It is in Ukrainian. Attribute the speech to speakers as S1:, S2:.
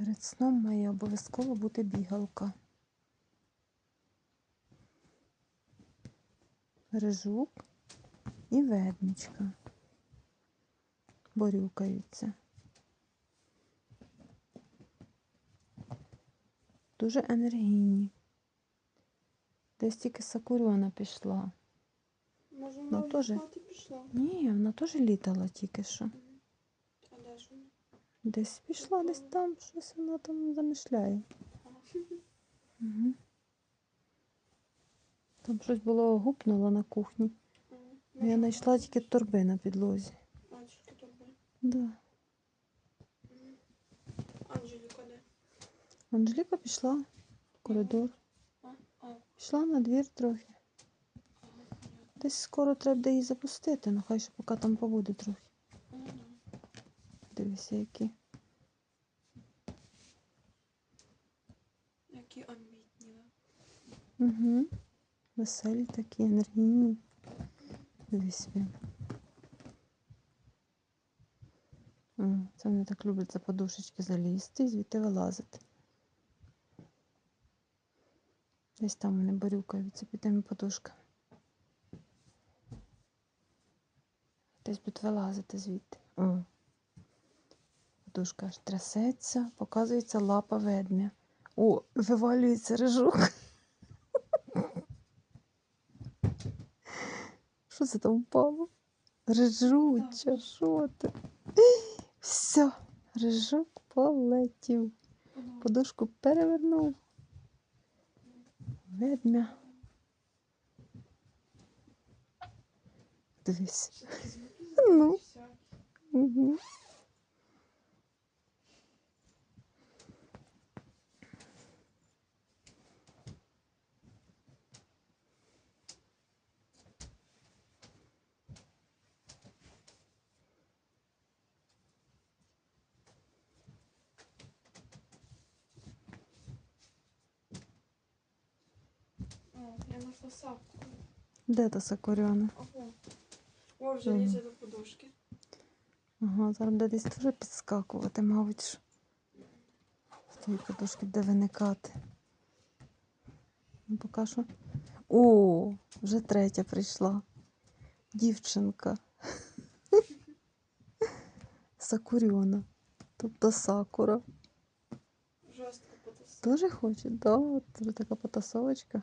S1: Перед сном має обов'язково бути бігалка. Рижук і ведмічка. Борюкаються. Дуже енергійні. Десь тільки Сакуріона пішла.
S2: Може, вона
S1: тоже.
S2: пішла?
S1: Ні, вона теж літала тільки що.
S2: А де ж вона?
S1: Десь пішла, десь там, щось вона там замишляє. Угу. Там щось було гупнуло на кухні. Я знайшла тільки торби на підлозі. Да.
S2: Анжеліка де?
S1: Анжеліка пішла в коридор. Пішла на двір трохи. Десь скоро треба її запустити, ну хай ще поки там побуде трохи. Дивися, які.
S2: Які амбітні, да?
S1: Угу. Веселі такі, енергійні. Дивись він. Це вони так люблять за подушечки залізти і звідти вилазити. Десь там вони борюкаються під тими подушками. Десь будуть вилазити звідти. О. Подушка аж трясеться, показується лапа ведмя. О, вивалюється рижук. Що це там впало? Рижуча, що ти? Все, рижук полетів. Подушку перевернув. Ведмя. Дивись. Ну. Угу.
S2: Я сапку.
S1: Де та сакуряна?
S2: Ого. О, вже лізе до подушки.
S1: Ага, зараз буде десь теж підскакувати, мабуть. З тої подушки буде виникати. Ну, поки що. О, вже третя прийшла. Дівчинка. Сакуріона. Тобто сакура.
S2: Жорстко потасила.
S1: Тоже хоче, да? Така потасовочка.